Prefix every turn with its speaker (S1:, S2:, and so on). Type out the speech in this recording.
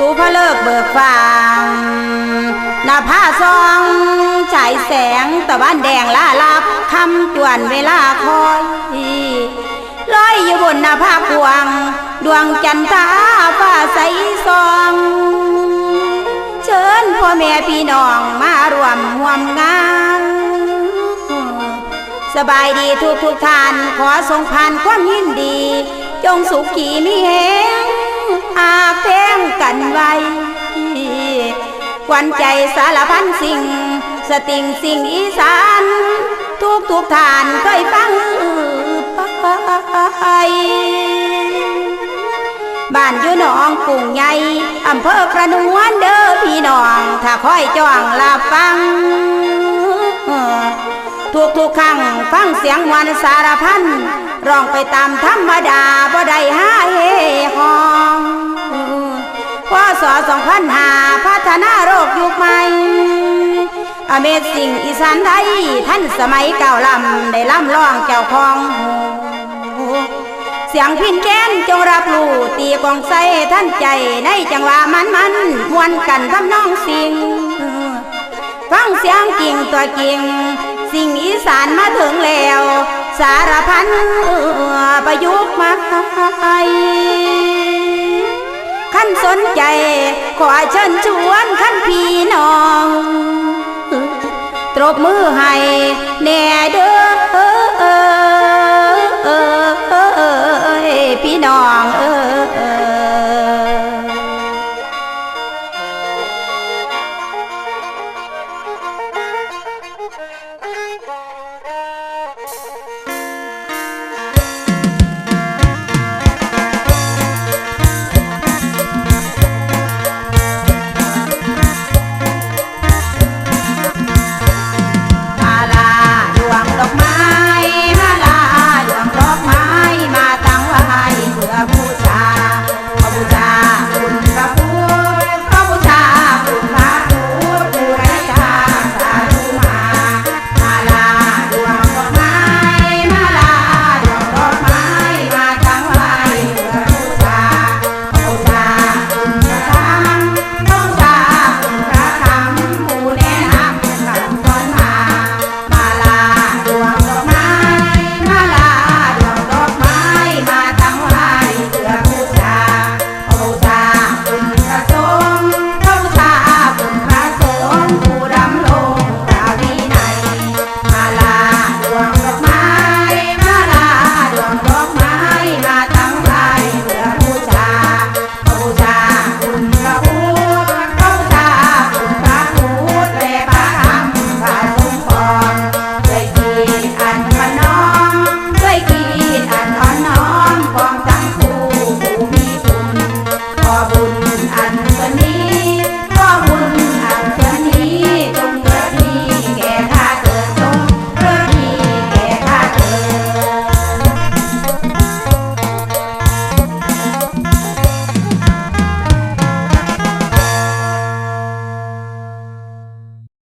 S1: สู่พระเลิกเบิกฟางหน้าผ้าซองฉายแสงตะวันแดงล่าลับคำจวนเวลาคอยลอยอยู่บนหน้าผ้ากวางดวงจันทราฟ้าใสซองเชิญพ่อแม่พี่น้องมารวมห่วมงาน สบายดีทุกทุกท่านขอส่งผ่านความยินดี จงสุขีมีแหง อาเพงกันไว้ควันใจสารพันสิ่ง สติงสิ่งอีสาน ทุกทุกทานเคยฟังไปบ้านอยู่หนองกุ้งใหญ่อำเภอกระนวนเด้อพี่น้อง ถ้าค่อยจ้องลาฟัง ทุกทุกครั้งฟังเสียงมวนสารพัน ร้องไปตามธรรมดาบ่ได้หาเฮฮองพศสองพันหาพัฒนาโรคยุคใหม่อเมสิ่งอีสานไทยท่านสมัยเก่าลำได้ล่ำร้องเจ้าของเสียงพินแค้นจงรับรู้ตีกองใส่ท่านใจในจังหวะมันมันมวนกันทำน้องสิ่งฟังเสียงกิ่งตัวกิ่ง สิ่งอีสานมาถึงแล้ว สารพันประยุกต์มาขั้นสนใจ ขอเชิญชวนขั้นพี่น้อง ตรบมือให้แน่เด้อ